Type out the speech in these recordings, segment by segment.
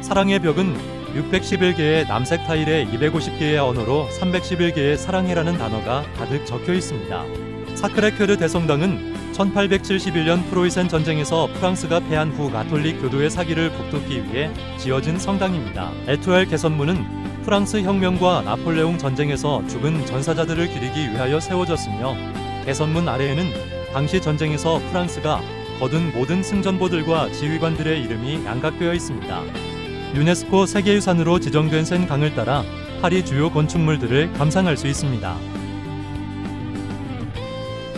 사랑의 벽은 611개의 남색 타일에 250개의 언어로 311개의 사랑해라는 단어가 가득 적혀 있습니다. 사크레크르 대성당은 1871년 프로이센 전쟁에서 프랑스가 패한 후 가톨릭 교도의 사기를 북돋기 위해 지어진 성당입니다. 에투알 개선문은 프랑스 혁명과 나폴레옹 전쟁에서 죽은 전사자들을 기리기 위하여 세워졌으며 개선문 아래에는 당시 전쟁에서 프랑스가 거둔 모든 승전보들과 지휘관들의 이름이 양각되어 있습니다. 유네스코 세계유산으로 지정된 센 강을 따라 파리 주요 건축물들을 감상할 수 있습니다.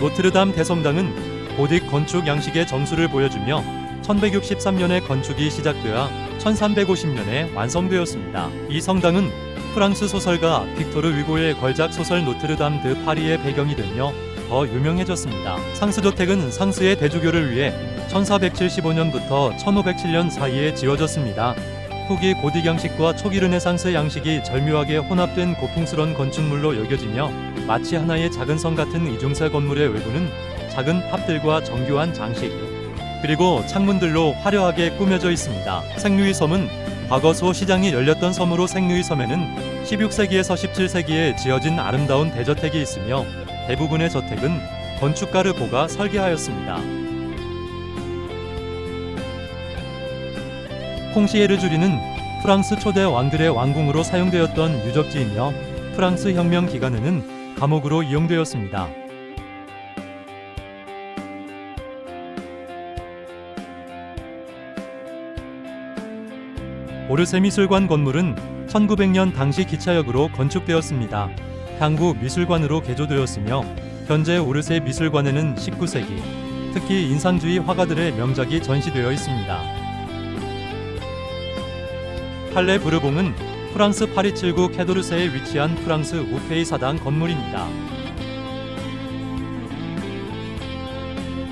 노트르담 대성당은 고딕 건축 양식의 정수를 보여주며 1163년에 건축이 시작되어 1350년에 완성되었습니다. 이 성당은 프랑스 소설가 빅토르 위고의 걸작 소설 노트르담 드 파리의 배경이 되며 더 유명해졌습니다. 상스저택은 상스의 대주교를 위해 1475년부터 1507년 사이에 지어졌습니다. 후기 고딕 양식과 초기 르네상스 양식이 절묘하게 혼합된 고풍스런 건축물로 여겨지며 마치 하나의 작은 성 같은 이중사 건물의 외부는 작은 탑들과 정교한 장식 그리고 창문들로 화려하게 꾸며져 있습니다. 생류이 섬은 과거 소 시장이 열렸던 섬으로 생류이 섬에는 16세기에서 17세기에 지어진 아름다운 대저택이 있으며 대부분의 저택은 건축가 르 보가 설계하였습니다. 콩시에르 주리는 프랑스 초대 왕들의 왕궁으로 사용되었던 유적지이며 프랑스 혁명 기간에는 감옥으로 이용되었습니다. 오르세 미술관 건물은 1900년 당시 기차역으로 건축되었습니다. 향후 미술관으로 개조되었으며 현재 오르세 미술관에는 19세기 특히 인상주의 화가들의 명작이 전시되어 있습니다. 팔레 브르봉은 프랑스 파리 7구 캐도르세에 위치한 프랑스 우페이 사당 건물입니다.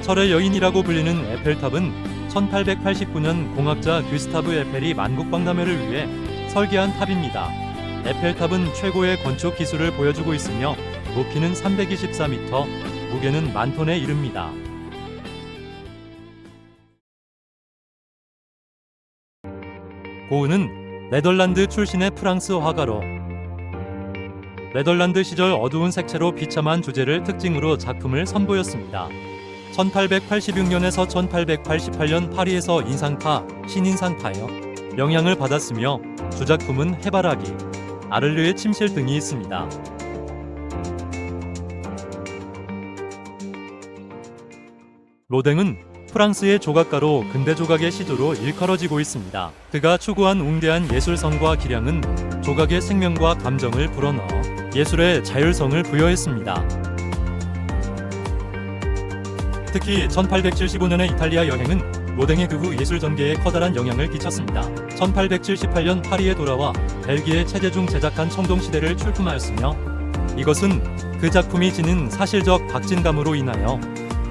철의 여인이라고 불리는 에펠탑은 1889년 공학자 귀스타브 에펠이 만국 박람회를 위해 설계한 탑입니다. 에펠탑은 최고의 건축 기술을 보여주고 있으며 높이는 324m, 무게는 만 톤에 이릅니다. 고은은 네덜란드 출신의 프랑스 화가로 네덜란드 시절 어두운 색채로 비참한 주제를 특징으로 작품을 선보였습니다. 1886년에서 1888년 파리에서 인상파, 신인상파여 영향을 받았으며 주작품은 해바라기, 아를르의 침실 등이 있습니다. 로댕은 프랑스의 조각가로 근대 조각의 시조로 일컬어지고 있습니다. 그가 추구한 웅대한 예술성과 기량은 조각의 생명과 감정을 불어넣어 예술의 자율성을 부여했습니다. 특히 1875년의 이탈리아 여행은 로댕의 그 후 예술 전개에 커다란 영향을 끼쳤습니다. 1878년 파리에 돌아와 벨기에 체제 중 제작한 청동시대를 출품하였으며 이것은 그 작품이 지닌 사실적 박진감으로 인하여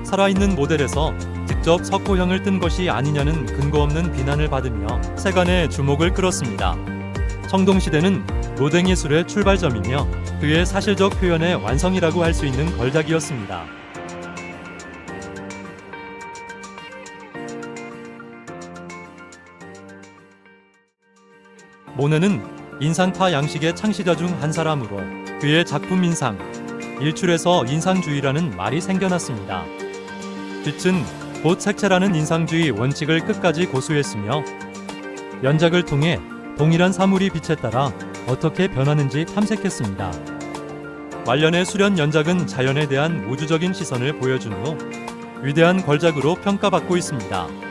살아있는 모델에서 직접 석호형을 뜬 것이 아니냐는 근거 없는 비난을 받으며 세간의 주목을 끌었습니다. 청동시대는 로댕 예술의 출발점이며 그의 사실적 표현의 완성이라고 할 수 있는 걸작이었습니다. 모네는 인상파 양식의 창시자 중 한 사람으로 그의 작품 인상, 일출에서 인상주의라는 말이 생겨났습니다. 빛은 곧 색채라는 인상주의 원칙을 끝까지 고수했으며 연작을 통해 동일한 사물이 빛에 따라 어떻게 변하는지 탐색했습니다. 말년의 수련 연작은 자연에 대한 우주적인 시선을 보여준 후 위대한 걸작으로 평가받고 있습니다.